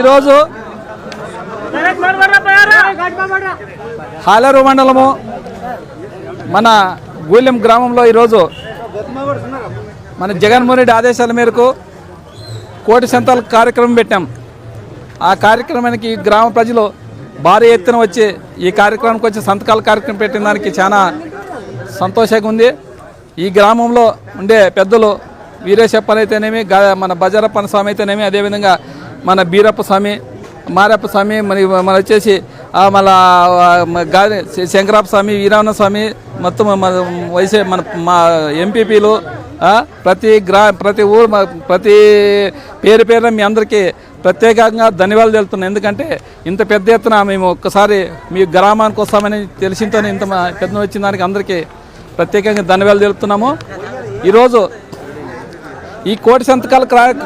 ఈరోజు హాలేరు మండలము మన గూలెం గ్రామంలో ఈరోజు మన జగన్మోహన్ రెడ్డి ఆదేశాల మేరకు కోటి సంతాల కార్యక్రమం పెట్టాం. ఆ కార్యక్రమానికి ఈ గ్రామ ప్రజలు భారీ ఎత్తున వచ్చి ఈ కార్యక్రమానికి వచ్చి సంతకాల కార్యక్రమం పెట్టిన దానికి చాలా సంతోషంగా ఉంది. ఈ గ్రామంలో ఉండే పెద్దలు వీరేశప్పన్ అయితేనేమి గా- మన బజారప్పన స్వామి అయితేనేమి అదేవిధంగా మన బీరప్ప స్వామి మారప్ప స్వామి మరి మన వచ్చేసి మళ్ళీ మళ్ళా శంకరప్ప స్వామి వీరావణ స్వామి మొత్తం మన వయసే మన మా ఎంపీపీలు ప్రతి గ్రా ప్రతి ఊరు ప్రతి పేరు పేరున మీ అందరికీ ప్రత్యేకంగా ధన్యవాదాలు తెలుపుతున్నాను ఎందుకంటే ఇంత పెద్ద ఎత్తున మేము ఒక్కసారి మీ గ్రామానికి వస్తామని తెలిసింతో ఇంత మా పెద్ద వచ్చిన దానికి అందరికీ ప్రత్యేకంగా ధన్యవాదాలు తెలుపుతున్నాము. ఈరోజు ఈ కోటి సంతకాల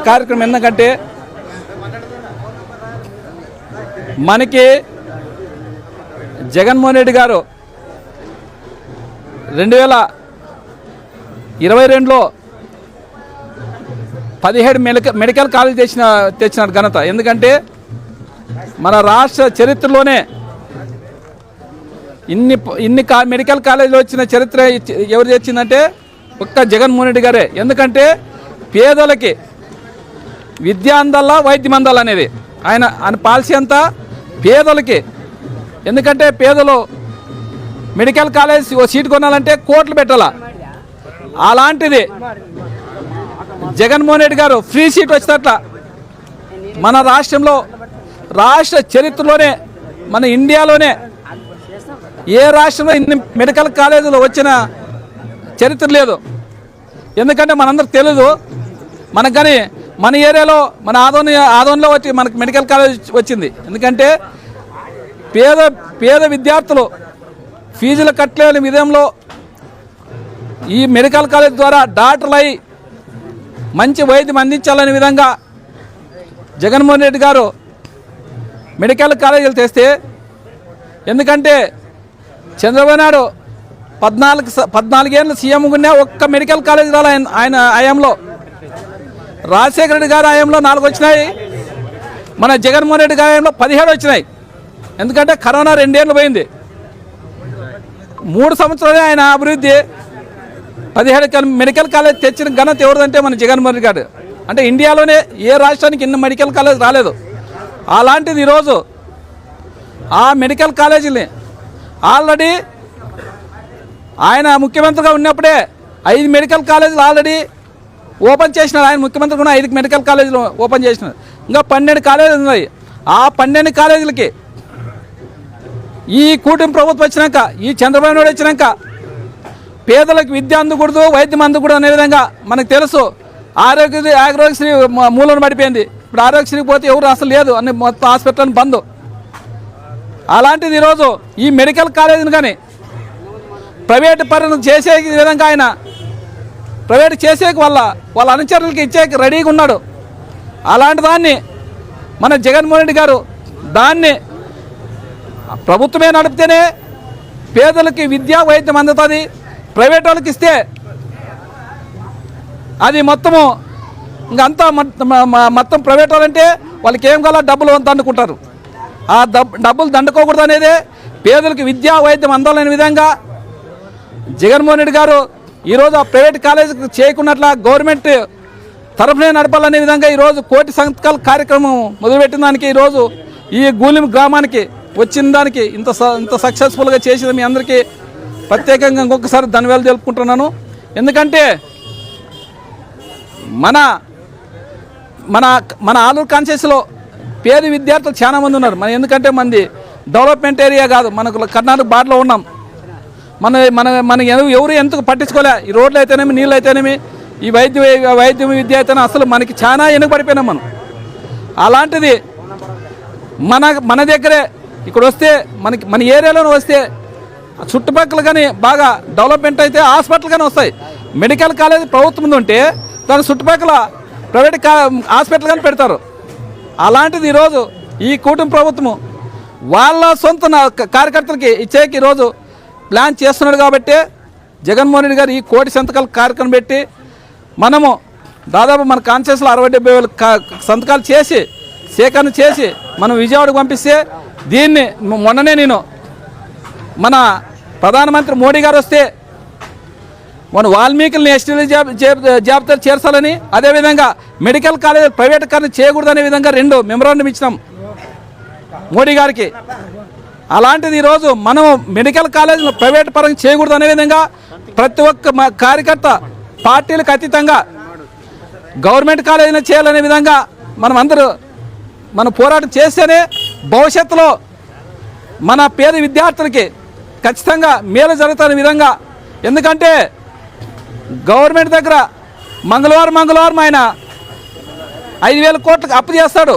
కార్యక్రమం ఎందుకంటే మనకి జగన్మోహన్ రెడ్డి గారు రెండు వేల ఇరవై రెండులో పదిహేడు మెడికల్ మెడికల్ కాలేజ్ తెచ్చిన తెచ్చిన ఘనత. ఎందుకంటే మన రాష్ట్ర చరిత్రలోనే ఇన్ని ఇన్ని కా మెడికల్ కాలేజీలు వచ్చిన చరిత్ర ఎవరు తెచ్చిందంటే ఒక్క జగన్మోహన్ రెడ్డి గారే. ఎందుకంటే పేదలకి విద్య అందల్లా వైద్యం అందాలనేది. ఆయన ఆయన పాలసీ అంతా పేదలకి. ఎందుకంటే పేదలు మెడికల్ కాలేజ్ ఓ సీట్ కొనాలంటే కోట్లు పెట్టాల? అలాంటిది. జగన్మోహన్ రెడ్డి గారు ఫ్రీ సీట్ వచ్చినట్ల మన రాష్ట్రంలో రాష్ట్ర చరిత్రలోనే మన ఇండియాలోనే ఏ రాష్ట్రంలో ఇన్ని మెడికల్ కాలేజీలు వచ్చిన చరిత్ర లేదు. ఎందుకంటే మనందరికి తెలీదు. మనకు కానీ మన ఏరియాలో మన ఆదోని ఆదోన్లో వచ్చి మనకు మెడికల్ కాలేజ్ వచ్చింది. ఎందుకంటే పేద పేద విద్యార్థులు ఫీజులు కట్టలేని విధంలో ఈ మెడికల్ కాలేజ్ ద్వారా డాక్టర్లు అయి మంచి వైద్యం అందించాలనే విధంగా జగన్మోహన్ రెడ్డి గారు మెడికల్ కాలేజీలు తెస్తే ఎందుకంటే చంద్రబాబు నాయుడు పద్నాలుగు స- పద్నాలుగేళ్ళు సీఎం ఉన్నా ఒక్క మెడికల్ కాలేజ్ రాలే ఆయన- ఆయన హయాంలో రాజశేఖర రెడ్డి గారి హయాంలో నాలుగు వచ్చినాయి. మన జగన్మోహన్ రెడ్డి గారి హయాంలో పదిహేడు వచ్చినాయి. ఎందుకంటే కరోనా రెండేళ్ళు పోయింది. మూడు సంవత్సరాలే ఆయన అభివృద్ధి. పదిహేడు మెడికల్ కాలేజ్ తెచ్చిన ఘనత ఎవరిదంటే మన జగన్మోహన్ రెడ్డి గారు. అంటే ఇండియాలోనే ఏ రాష్ట్రానికి ఇన్ని మెడికల్ కాలేజ్ రాలేదు. అలాంటిది ఈరోజు ఆ మెడికల్ కాలేజీని ఆల్రెడీ ఆయన ముఖ్యమంత్రిగా ఉన్నప్పుడే ఐదు మెడికల్ కాలేజీలు ఆల్రెడీ ఓపెన్ చేసినారు ఆయన ముఖ్యమంత్రి కూడా ఐదు మెడికల్ కాలేజీలు ఓపెన్ చేసినారు. ఇంకా పన్నెండు కాలేజీలు ఉన్నాయి. ఆ పన్నెండు కాలేజీలకి ఈ కూటమి ప్రభుత్వం వచ్చినాక ఈ చంద్రబాబు నాయుడు వచ్చినాక పేదలకు విద్య అందకూడదు వైద్యం అందకూడదు అనే విధంగా మనకు తెలుసు. ఆరోగ్య ఆరోగ్యశ్రీ మ- మూలన పడిపోయింది. ఇప్పుడు ఆరోగ్యశ్రీ పోతే ఎవరు అసలు లేదు అన్ని మొత్తం హాస్పిటల్ బంద్. అలాంటిది ఈరోజు ఈ మెడికల్ కాలేజీని కానీ ప్రైవేట్ పనులు చేసే విధంగా ఆయన ప్రైవేట్ చేసేకి వల్ల వాళ్ళ అనుచరులకి ఇచ్చేకి రెడీగా ఉన్నాడు. అలాంటి దాన్ని మన జగన్మోహన్ రెడ్డి గారు దాన్ని ప్రభుత్వమే నడిపితేనే పేదలకి విద్యా వైద్యం అందుతుంది ప్రైవేట్ వాళ్ళకి ఇస్తే అది మొత్తము ఇంకంతా మొత్తం- మ- మొత్తం ప్రైవేట్ వాళ్ళంటే వాళ్ళకి ఏం కావాలో డబ్బులు దండుకుంటారు ఆ డబ్బులు దండుకోకూడదు అనేది పేదలకు విద్యా వైద్యం అందాలనే విధంగా జగన్మోహన్ రెడ్డి గారు ఈరోజు ఆ ప్రైవేట్ కాలేజీకి చేయకున్నట్ల గవర్నమెంట్ తరఫునే నడపాలనే విధంగా ఈరోజు కోటి సంతకాల కార్యక్రమం మొదలుపెట్టిన దానికి ఈరోజు ఈ గూలిం గ్రామానికి వచ్చిన దానికి ఇంత స- ఇంత సక్సెస్ఫుల్గా చేసిన మీ అందరికీ ప్రత్యేకంగా ఇంకొకసారి ధన్యవాదాలు తెలుపుకుంటున్నాను. ఎందుకంటే మన మన మన ఆలూరు కాన్షియస్లో పేద విద్యార్థులు చాలామంది ఉన్నారు. మన ఎందుకంటే మంది డెవలప్మెంట్ ఏరియా కాదు. మనకు కర్ణాటక బాటలో ఉన్నాం. మన మన మన ఎవరు ఎందుకు పట్టించుకోలే? ఈ రోడ్లు అయితేనేమి నీళ్ళు అయితేనేమి ఈ వైద్య వైద్యం విద్య అయితేనే అసలు మనకి చాలా వెనుకబడిపోయినాం మనం. అలాంటిది మన మన దగ్గరే ఇక్కడ వస్తే మనకి మన ఏరియాలోనే వస్తే చుట్టుపక్కల కానీ బాగా డెవలప్మెంట్ అయితే హాస్పిటల్ కానీ వస్తాయి. మెడికల్ కాలేజ్ ప్రభుత్వం ఉంటే దాని చుట్టుపక్కల ప్రైవేట్ కా హాస్పిటల్ కానీ పెడతారు. అలాంటిది ఈరోజు ఈ కూటమి ప్రభుత్వం వాళ్ళ సొంత కార్యకర్తలకి ఇచ్చేకి ఈరోజు ప్లాన్ చేస్తున్నాడు కాబట్టి జగన్మోహన్ రెడ్డి గారు ఈ కోటి సంతకాల కార్యక్రమం పెట్టి మనము దాదాపు మన కాన్షియస్లో అరవై డెబ్బై వేల సంతకాలు చేసి సేకరణ చేసి మనం విజయవాడకు పంపిస్తే దీన్ని మొన్ననే నేను మన ప్రధానమంత్రి మోడీ గారు వస్తే మన వాల్మీకుల్ని ఎస్టీల జాబ్ జాబితాలు చేర్చాలని అదేవిధంగా మెడికల్ కాలేజ్ ప్రైవేటీకరణ చేయకూడదనే విధంగా రెండు మెమరాండం ఇచ్చినాం మోడీ గారికి. అలాంటిది ఈరోజు మనం మెడికల్ కాలేజీలు ప్రైవేట్ పరంగా చేయకూడదు అనే విధంగా ప్రతి ఒక్క కార్యకర్త పార్టీలకు అతీతంగా గవర్నమెంట్ కాలేజీలో చేయాలనే విధంగా మనం అందరూ మనం పోరాటం చేస్తేనే భవిష్యత్తులో మన పేద విద్యార్థులకి ఖచ్చితంగా మేలు జరుగుతున్న విధంగా. ఎందుకంటే గవర్నమెంట్ దగ్గర మంగళవారం మంగళవారం ఆయన ఐదు వేల కోట్లకు అప్పు చేస్తాడు.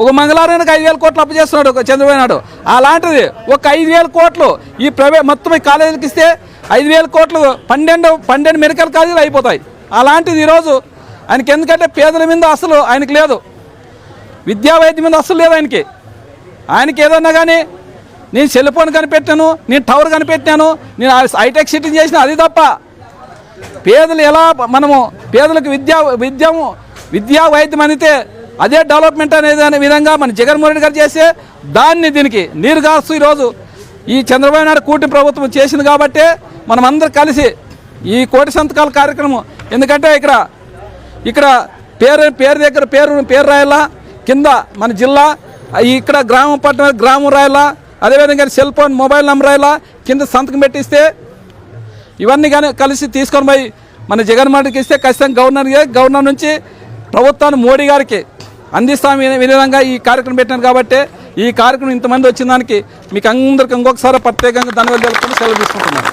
ఒక మంగళవారానికి ఐదు వేల కోట్లు అప్పు చేస్తున్నాడు ఒక చంద్రబాబు నాయుడు. అలాంటిది ఒక ఐదు వేల కోట్లు ఈ ప్రైవేట్ మొత్తం ఈ కాలేజీకి ఇస్తే ఐదు వేల కోట్లు పన్నెండు పన్నెండు మెడికల్ కాలేజీలు అయిపోతాయి. అలాంటిది ఈరోజు ఆయనకి ఎందుకంటే పేదల మీద అసలు ఆయనకి లేదు. విద్యా వైద్యం మీద అసలు లేదు ఆయనకి. ఆయనకి ఏదన్నా కానీ నేను సెల్ ఫోన్ కనిపెట్టాను నేను టవర్ కనిపెట్టాను నేను హైటెక్ సిటీ చేసిన అది తప్ప పేదలు ఎలా మనము పేదలకు విద్యా విద్యము విద్యా వైద్యం అందితే అదే డెవలప్మెంట్ అనేది అనే విధంగా మన జగన్మోహన్ రెడ్డి గారు చేస్తే దాన్ని దీనికి నీరు కాస్తూ ఈరోజు ఈ చంద్రబాబు నాయుడు కూటమి ప్రభుత్వం చేసింది కాబట్టే మనం కలిసి ఈ కోటి సంతకాల కార్యక్రమం. ఎందుకంటే ఇక్కడ ఇక్కడ పేరు పేరు దగ్గర పేరు పేరు రాయాలా కింద మన జిల్లా ఇక్కడ గ్రామం పట్టణ గ్రామం రాయాలా అదేవిధంగా సెల్ ఫోన్ మొబైల్ నెంబర్ రాయాలా కింద సంతకం పెట్టిస్తే ఇవన్నీ కానీ కలిసి తీసుకొని పోయి మన జగన్మోహన్ రెడ్డికి ఇస్తే ఖచ్చితంగా గవర్నర్ గవర్నర్ నుంచి ప్రభుత్వాన్ని మోడీ గారికి అందిస్తాం విధంగా ఈ కార్యక్రమం పెట్టాను కాబట్టి ఈ కార్యక్రమం ఇంతమంది వచ్చిన దానికి మీకు అందరికి ఇంకొకసారి ప్రత్యేకంగా ధన్యవాదాలు తెలుపుకుంటూ సెలవు తీసుకుంటున్నాను.